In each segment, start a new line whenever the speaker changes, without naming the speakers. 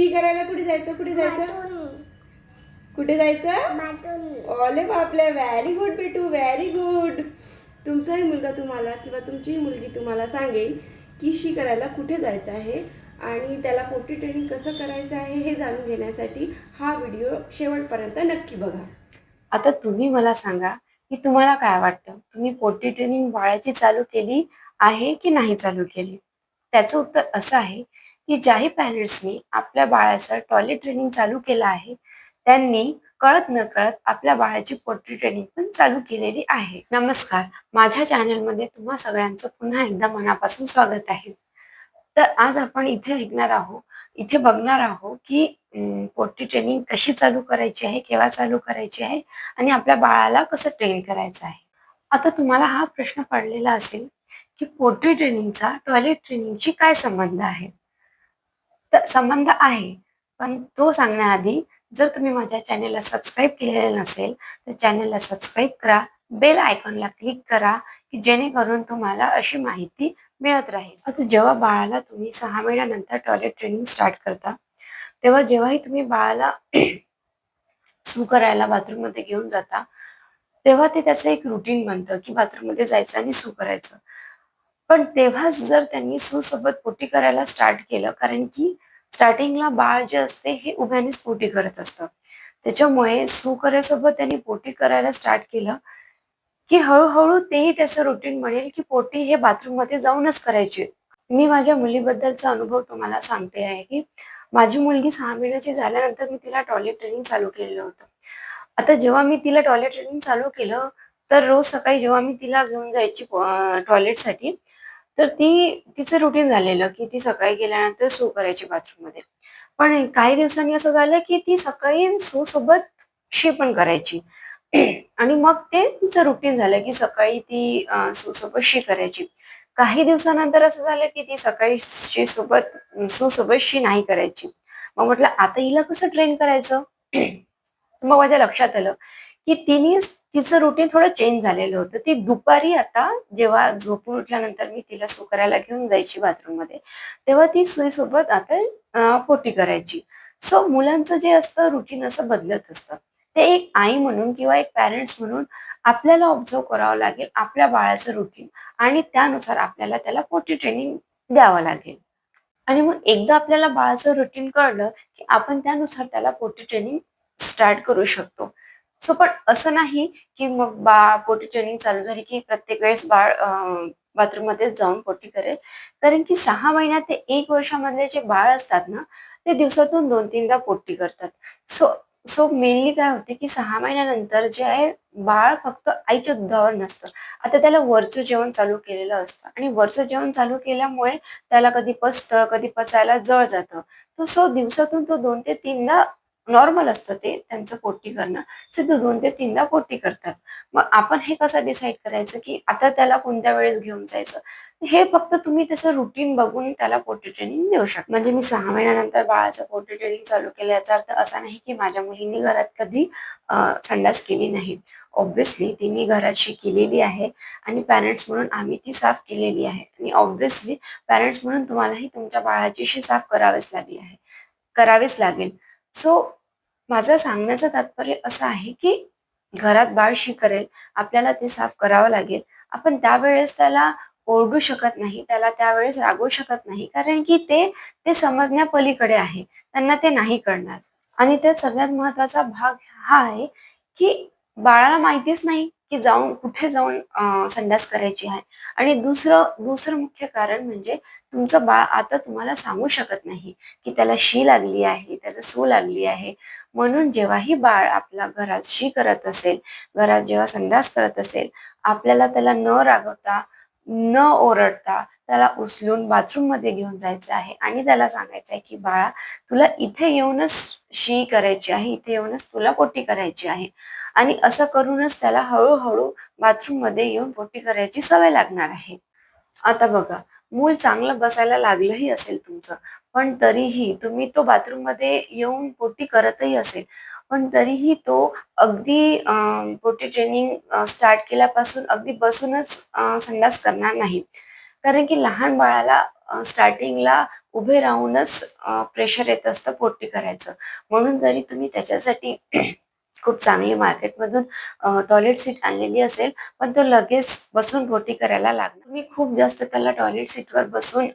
शी करायला कुठे जायचं? कुठे जायचं? कुठे जायचं? ओले बापले व्हेरी गुड बेटू व्हेरी गुड तुमचाही मुलगा तुम्हाला किंवा तुमचीही मुलगी तुम्हाला सांगेल की शी करायला कुठे जायचं आहे आणि त्याला पोटी ट्रेनिंग कसं करायचं आहे हे जाणून घेण्यासाठी हा व्हिडिओ शेवटपर्यंत नक्की बघा. आता तुम्ही मला सांगा की तुम्हाला काय वाटतं? तुम्ही पोटी ट्रेनिंग बाळाची चालू केली आहे की नाही चालू केली? त्याचं उत्तर असं आहे की ज्याही पॅरेंट्सनी आपल्या बाळाचं टॉयलेट ट्रेनिंग चालू केलं आहे त्यांनी कळत न कळत आपल्या बाळाची पोट्री ट्रेनिंग पण चालू केलेली आहे. नमस्कार माझ्या चॅनलमध्ये तुम्हा सगळ्यांचं पुन्हा एकदा मनापासून स्वागत आहे. तर आज आपण इथे ऐकणार आहोत इथे बघणार आहोत की पोट्री ट्रेनिंग कशी चालू करायची आहे केव्हा चालू करायची आहे आणि आपल्या बाळाला कसं ट्रेन करायचं आहे. आता तुम्हाला हा प्रश्न पडलेला असेल की पोट्री ट्रेनिंगचा टॉयलेट ट्रेनिंगची काय संबंध आहे? संबंध आहे. पण तो सांगण्याआधी जर तुम्ही माझ्या चॅनेलला सबस्क्राईब केलेलं नसेल तर चॅनेलला सबस्क्राईब करा बेल आयकॉनला क्लिक करा की जेणेकरून तुम्हाला अशी माहिती मिळत राहील. आता जेव्हा बाळाला तुम्ही सहा महिन्यानंतर टॉयलेट ट्रेनिंग स्टार्ट करता तेव्हा जेव्हाही तुम्ही बाळाला सू करायला बाथरूममध्ये घेऊन जाता तेव्हा ते त्याचं एक रुटीन बनतं की बाथरूममध्ये जायचं आणि सू करायचं. पण तेव्हाच जर त्यांनी सुसोबत पोटी करायला स्टार्ट केलं कारण की स्टार्टिंगला बाळ जे असते हे उभ्यानेच पोटी करत असतं. त्याच्यामुळे सू करायसोबत त्यांनी पोटी करायला स्टार्ट केलं की हळूहळू तेही त्याचं रुटीन बनेल की पोटी हे बाथरूममध्ये जाऊनच करायची. मी माझ्या मुलीबद्दलचा अनुभव तुम्हाला सांगते आहे की माझी मुलगी सहा महिन्याची झाल्यानंतर मी तिला टॉयलेट ट्रेनिंग चालू केलेलं होतं. आता जेव्हा मी तिला टॉयलेट ट्रेनिंग चालू केलं तर रोज सकाळी जेव्हा मी तिला घेऊन जायची टॉयलेटसाठी तर ती तिचं रुटीन झालेलं की ती सकाळी गेल्यानंतर सो करायची बाथरूममध्ये. पण काही दिवसांनी असं झालं की ती सकाळी सो सोबत शी पण करायची. आणि मग ते तिचं रुटीन झालं की सकाळी ती सो सोबत शी करायची. काही दिवसानंतर असं झालं की ती सकाळी शी सोबत सो सोबत शी नाही करायची. मग म्हटलं आता हिला कसं ट्रेन करायचं? मग माझ्या लक्षात आलं की तिने तिचं रुटीन थोडं चेंज झालेलं होतं. ती दुपारी आता जेव्हा झोपून उठल्यानंतर मी तिला सुकरायला घेऊन जायची बाथरूममध्ये तेव्हा ती सुईसोबत आता पोटी करायची. सो मुलांचं जे असतं रुटीन असं बदलत असतं. ते एक आई म्हणून किंवा एक पॅरेंट्स म्हणून आपल्याला ऑब्झर्व करावं लागेल आपल्या बाळाचं रुटीन आणि त्यानुसार आपल्याला त्याला पोटी ट्रेनिंग द्यावं लागेल. आणि मग एकदा आपल्याला बाळाचं रुटीन कळलं की आपण त्यानुसार त्याला पोटी ट्रेनिंग स्टार्ट करू शकतो. सो पण असं नाही की मग बा पोटी ट्रेनिंग चालू झाली की प्रत्येक वेळेस बाळ बाथरूममध्ये जाऊन पोटी करेल. कारण की सहा महिन्यात ते एक वर्षामधले जे बाळ असतात ना ते दिवसातून दोन तीनदा पोटी करतात. सो सो मेनली काय होते की सहा महिन्यानंतर जे आहे बाळ फक्त आईच्या दुधावर नसतं. आता त्याला वरचं जेवण चालू केलेलं असतं. आणि वरचं जेवण चालू केल्यामुळे त्याला कधी पचतं कधी पचायला जळ जातं. तर सो दिवसातून तो दोन ते तीनदा नॉर्मल असतं ते त्यांचं पोटी करणं. सिद्ध दोन ते तीनदा पोटी करतात. मग आपण हे कसं डिसाईड करायचं की आता त्याला कोणत्या वेळेस घेऊन जायचं? हे फक्त तुम्ही त्याचं रुटीन बघून त्याला पोटी ट्रेनिंग देऊ शकता. म्हणजे मी सहा महिन्यानंतर बाळाचं पोटी ट्रेनिंग चालू केलं याचा अर्थ असा नाही की माझ्या मुलींनी घरात कधी संडास केली नाही. ऑब्व्हियसली तिने घराची केलेली आहे आणि पॅरेंट्स म्हणून आम्ही ती साफ केलेली आहे. आणि ऑब्व्हियसली पॅरेंट्स म्हणून तुम्हालाही तुमच्या बाळाचीशी साफ करावीच लागली आहे. करावीच लागेल. सो माझं सांगण्याचं तात्पर्य असं आहे की घरात बाळ शिकरेल आपल्याला ते साफ करावं लागेल. आपण त्यावेळेस त्याला ओरडू शकत नाही त्याला त्यावेळेस रागवू शकत नाही कारण की ते ते समजण्या पलीकडे आहे. त्यांना ते नाही करणार आणि त्यात सगळ्यात महत्त्वाचा भाग हा आहे की बाळाला माहितीच नाही. की जाऊन कुठे जाऊन संडास करायची आहे? आणि दुसरं दुसरं मुख्य कारण म्हणजे तुमचं बाळ आता तुम्हाला सांगू शकत नाही की त्याला शी लागली आहे त्याला सू लागली आहे. म्हणून जेव्हाही बाळ आपल्या घरात शी करत असेल घरात जेव्हा संडास करत असेल आपल्याला त्याला न रागवता न ओरडता त्याला उचलून बाथरूममध्ये घेऊन जायचं आहे. आणि त्याला सांगायचं आहे की बाळा तुला इथे येऊनच शी करायची आहे इथे येऊनच तुला पोटी करायची आहे. आणि असं करूनच त्याला हळूहळू बाथरूममध्ये येऊन पोटी करायची सवय लागणार आहे. आता बघा मूल चांगलं बसायला लागलंही असेल तुमचं पण तरीही तुम्ही तो बाथरूममध्ये येऊन पोटी करतही असेल पण तरीही तो अगदी पोटी ट्रेनिंग स्टार्ट केल्यापासून अगदी बसूनच संडास करणार नाही. कारण की लहान बाळाला स्टार्टिंगला उभे राहूनच प्रेशर येत असतं पोटी करायचं. म्हणून जरी तुम्ही त्याच्यासाठी खूप चांगली मार्केटमधून टॉयलेट सीट आणलेली असेल पण तो लगेच बसून पोटी करायला लागणार. तुम्ही खूप जास्त त्याला टॉयलेट सीटवर बसून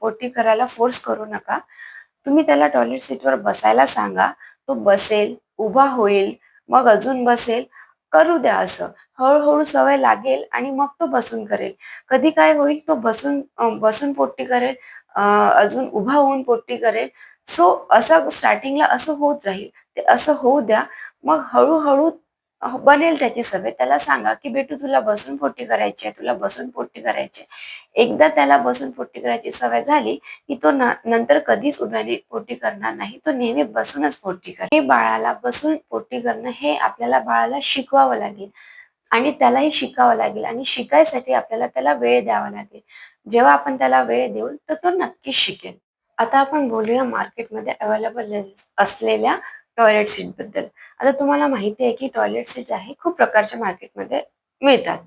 पोटी करायला फोर्स करू नका. तुम्ही त्याला टॉयलेट सीटवर बसायला सांगा तो बसेल उभा होईल मग अजून बसेल करू द्या असं. हळूहळू सवय लागेल आणि मग तो बसून करेल. कधी काय होईल तो बसून बसून पोट्टी करेल अजून उभा होऊन पोटी करेल. सो असं स्टार्टिंगला असं होत राहील. ते असं होऊ द्या. मग हळूहळू बनेल त्याची सवय त्याला सांगा की बेटू तुला बसून पोटी करायची आहे तुला बसून पोटी करायची आहे. एकदा त्याला बसून पोटी करायची सवय झाली की तो नंतर कधीच उभ्याने पोटी करणार नाही. तो नेहमी बसूनच पोटी कर हे बाळाला बसून पोटी करणं हे आपल्याला बाळाला शिकवावं लागेल आणि त्यालाही शिकावं लागेल आणि शिकायसाठी आपल्याला त्याला वेळ द्यावा लागेल. जेव्हा आपण त्याला वेळ देऊ तर तो नक्कीच शिकेल. आता आपण बोलूया मार्केटमध्ये अवेलेबल असलेल्या टॉयलेट सीटबद्दल. आता तुम्हाला माहिती आहे की टॉयलेट सीट आहे खूप प्रकारच्या मार्केटमध्ये मिळतात.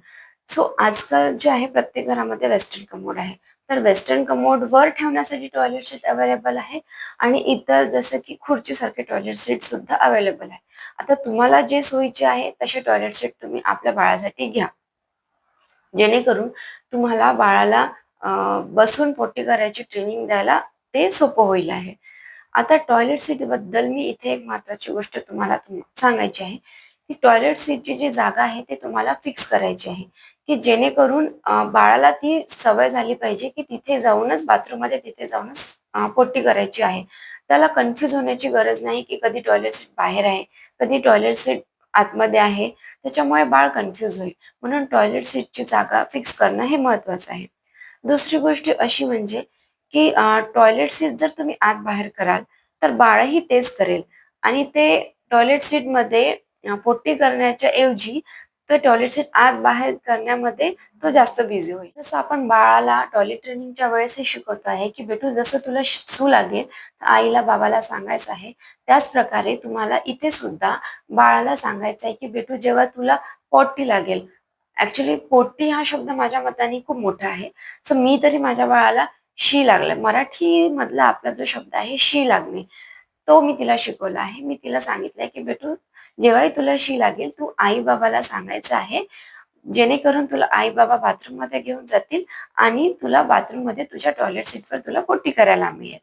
सो आजकाल जे आहे प्रत्येक घरामध्ये वेस्टर्न कमोड आहे. तर वेस्टर्न कमोड वर ठेवण्यासाठी टॉयलेट सीट अवेलेबल आहे आणि इतर जसं की खुर्चीसारखे टॉयलेट सीट सुद्धा अवेलेबल आहे. आता तुम्हाला जे सोयीचे आहे तसे टॉयलेट सीट तुम्ही आपल्या बाळासाठी घ्या. जेणेकरून तुम्हाला बाळाला बसून पोटी करायची ट्रेनिंग द्यायला ते सोपं होईल आहे. आता टॉयलेट सीटबद्दल मी इथे एक महत्वाची गोष्ट तुम्हाला सांगायची आहे. की टॉयलेट सीटची जी जागा आहे ते तुम्हाला फिक्स करायची आहे. की जेणेकरून बाळाला ती सवय झाली पाहिजे की तिथे जाऊनच बाथरूममध्ये तिथे जाऊनच पोटी करायची आहे. त्याला कन्फ्युज होण्याची गरज नाही की कधी टॉयलेट सीट बाहेर आहे कधी टॉयलेट सीट आतमध्ये आहे. त्याच्यामुळे बाळ कन्फ्युज होईल. म्हणून टॉयलेट सीटची जागा फिक्स करणं हे महत्वाचं आहे. दुसरी गोष्ट अशी म्हणजे की टॉयलेट सीट जर तुम्ही आत बाहेर कराल तर बाळही तेच करेल. आणि ते टॉयलेट सीटमध्ये पोटी करण्याच्या ऐवजी तर टॉयलेट सीट आत बाहेर करण्यामध्ये तो जास्त बिझी होईल. जसं आपण बाळाला टॉयलेट ट्रेनिंगच्या वेळेस हे शिकवतो आहे की बेटू जसं तुला सू लागेल तर आईला बाबाला सांगायचं आहे. त्याच प्रकारे तुम्हाला इथे सुद्धा बाळाला सांगायचं आहे की बेटू जेव्हा तुला पोटी लागेल ऍक्च्युली पोटी हा शब्द माझ्या मताने खूप मोठा आहे. सो मी तरी माझ्या बाळाला शी लागलं. मराठी मधला आपला जो शब्द आहे शी लागणे तो मी तिला शिकवला आहे. मी तिला सांगितलंय की बेटू जेव्हाही तुला शी लागेल तू आई बाबाला सांगायचं आहे. जेणेकरून तुला आई बाबा बाथरूममध्ये घेऊन जातील आणि तुला बाथरूममध्ये तुझ्या टॉयलेट सीटवर तुला पोटी करायला मिळेल.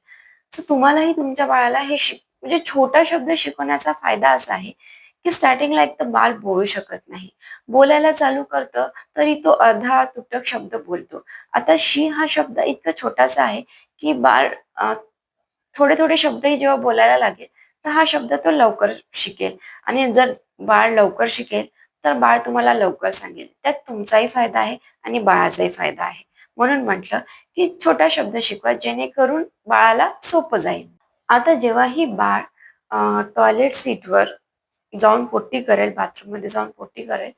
सो तुम्हालाही तुमच्या बाळाला हे शिक म्हणजे छोटा शब्द शिकवण्याचा फायदा असा आहे की स्टार्टिंगला एक तर बाळ बोलू शकत नाही. बोलायला चालू करतं तरी तो अर्धा तुटक शब्द बोलतो. आता शी हा शब्द इतका छोटासा आहे की बाळ थोडे थोडे शब्दही जेव्हा बोलायला लागेल तर हा शब्द तो लवकर शिकेल. आणि जर बाळ लवकर शिकेल तर बाळ तुम्हाला लवकर सांगेल. त्यात तुमचाही फायदा आहे आणि बाळाचाही फायदा आहे. म्हणून म्हटलं की छोटा शब्द शिकवा जेणेकरून बाळाला सोपं जाईल. आता जेव्हाही बाळ टॉयलेट सीटवर जाऊन पोटी करेल बाथरूममध्ये जाऊन पोटी करेल.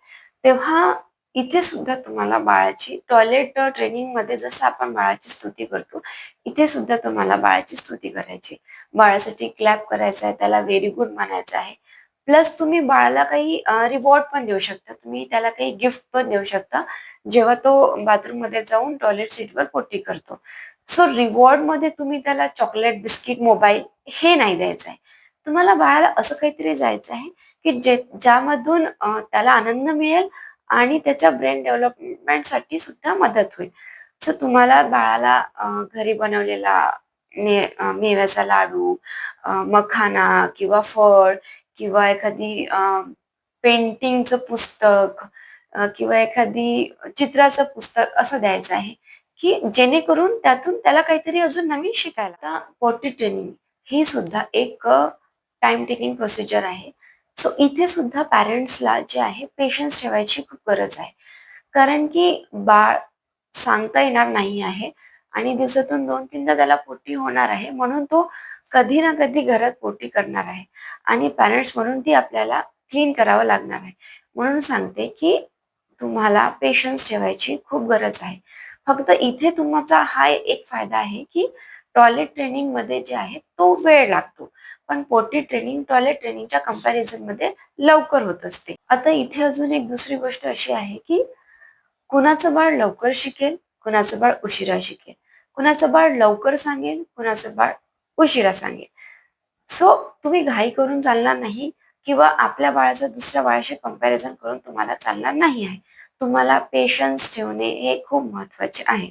तेव्हा इथे सुद्धा तुम्हाला बाळाची टॉयलेट ट्रेनिंगमध्ये जसं आपण बाळाची स्तुती करतो इथे सुद्धा तुम्हाला बाळाची स्तुती करायची. बाळासाठी क्लॅप करायचा आहे त्याला व्हेरी गुड म्हणायचं आहे. प्लस तुम्ही बाळाला काही रिवॉर्ड पण देऊ शकता. तुम्ही त्याला काही गिफ्ट पण देऊ शकता. जेव्हा तो बाथरूममध्ये जाऊन टॉयलेट सीटवर पोटी करतो. सो रिवॉर्डमध्ये तुम्ही त्याला चॉकलेट बिस्किट मोबाईल हे नाही द्यायचं आहे. तुम्हाला बाळाला असं काहीतरी जायचं आहे की जे ज्यामधून त्याला आनंद मिळेल आणि त्याच्या ब्रेन डेव्हलपमेंटसाठी सुद्धा मदत होईल. सो तुम्हाला बाळाला घरी बनवलेला मे मेव्याचा लाडू मखाना किंवा फळ किंवा एखादी पेंटिंगचं पुस्तक किंवा एखादी चित्राचं पुस्तक असं द्यायचं आहे की जेणेकरून त्यातून त्याला काहीतरी अजून नवीन शिकायला. पोटी ट्रेनिंग ही सुद्धा एक टाइम टेकिंग प्रोसिजर आहे. सो इथे सुद्धा पॅरेंट्सला जे आहे पेशन्स ठेवायची खूप गरज आहे. कारण की बाळ सांगता येणार नाही आहे आणि दिवसातून दोन तीनदा त्याला पोटी होणार आहे म्हणून तो कधी ना कधी घरात पोटी करणार आहे. आणि पॅरेंट्स म्हणून ती आपल्याला क्लीन करावं लागणार आहे. म्हणून सांगते की तुम्हाला पेशन्स ठेवायची खूप गरज आहे. फक्त इथे तुमचा हा एक फायदा आहे की टॉयलेट ट्रेनिंगमध्ये जे आहे तो वेळ लागतो. पण पोटी ट्रेनिंग टॉयलेट ट्रेनिंगच्या कंपॅरिझनमध्ये लवकर होत असते. आता इथे अजून एक दुसरी गोष्ट अशी आहे की कुणाचं बाळ लवकर शिकेल कुणाचं बाळ उशिरा शिकेल. कुणाचं बाळ लवकर सांगेल कुणाचं बाळ उशिरा सांगेल. सो तुम्ही घाई करून चालणार नाही किंवा आपल्या बाळाचं दुसऱ्या बाळाशी कंपॅरिझन करून तुम्हाला चालणार नाही आहे. तुम्हाला पेशन्स ठेवणे हे खूप महत्त्वाचे आहे.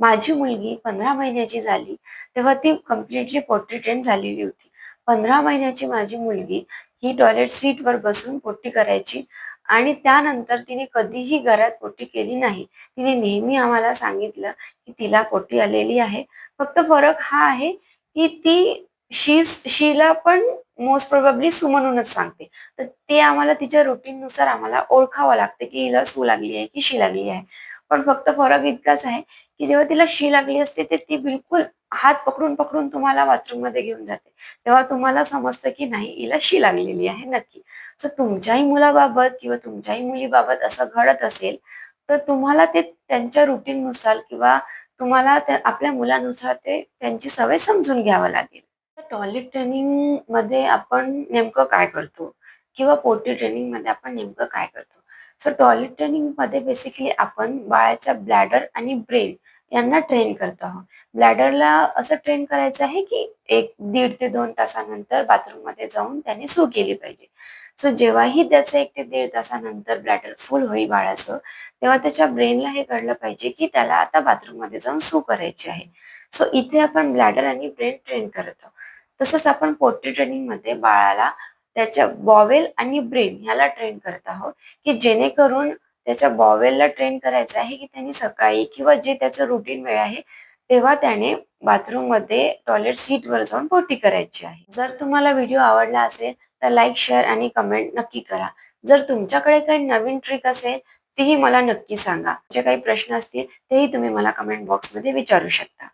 माझी मुलगी पंधरा महिन्याची झाली तेव्हा ती कम्प्लिटली पोट्री ट्रेन झालेली होती. पंधरा महिन्याची माझी मुलगी ही टॉयलेट सीटवर बसून पोट्टी करायची आणि त्यानंतर तिने कधीही घरात पोट्टी केली नाही. तिने नेहमी आम्हाला सांगितलं की तिला पोट्टी आलेली आहे. फक्त फरक हा आहे की ती शी शीला पण मोस्ट प्रोबेबली सू म्हणूनच सांगते. तर ते आम्हाला तिच्या रुटीन नुसार आम्हाला ओळखावं लागते की हिला सू लागली आहे की शी लागली आहे. पण फक्त फरक इतकाच आहे की जेव्हा तिला शी लागली असते ते ती बिलकुल हात पकडून पकडून तुम्हाला बाथरूममध्ये घेऊन जाते. तेव्हा तुम्हाला समजतं की नाही हिला शी लागलेली आहे नक्की. सो तुमच्याही मुलाबाबत किंवा तुमच्याही मुलीबाबत असं घडत असेल तर तुम्हाला ते त्यांच्या रुटीन नुसार किंवा तुम्हाला आपल्या मुलानुसार ते त्यांची सवय समजून घ्यावं लागेल. टॉयलेट ट्रेनिंगमध्ये आपण नेमकं काय करतो? किंवा पोटी ट्रेनिंगमध्ये आपण नेमकं काय करतो? सो टॉयलेट ट्रेनिंगमध्ये बेसिकली आपण बाळाच्या ब्लॅडर आणि ब्रेन यांना ट्रेन करत आहोत. ब्लॅडरला असं ट्रेन करायचं आहे की एक दीड ते दोन तासानंतर बाथरूममध्ये जाऊन त्याने सू केली पाहिजे. सो जेव्हाही त्याचं एक ते दीड तासानंतर ब्लॅडर फुल होईल बाळाचं तेव्हा त्याच्या ब्रेनला हे कळलं पाहिजे की त्याला आता बाथरूममध्ये जाऊन सू करायची आहे. सो इथे आपण ब्लॅडर आणि ब्रेन ट्रेन करत आहोत. तसंच आपण पोट्री ट्रेनिंगमध्ये बाळाला त्याच्या बॉवेल आणि ब्रेन ह्याला ट्रेन करत आहोत. की जेणेकरून त्याच्या बॉवेलला ट्रेन करायचं आहे की त्यांनी सकाळी किंवा जे त्याचं रुटीन वेळ आहे तेव्हा त्याने बाथरूममध्ये टॉयलेट सीटवर जाऊन पोटी करायची आहे. जर तुम्हाला व्हिडिओ आवडला असेल तर लाईक शेअर आणि कमेंट नक्की करा. जर तुमच्याकडे काही नवीन ट्रिक असेल तीही मला नक्की सांगा. जे काही प्रश्न असतील तेही तुम्ही मला कमेंट बॉक्समध्ये विचारू शकता.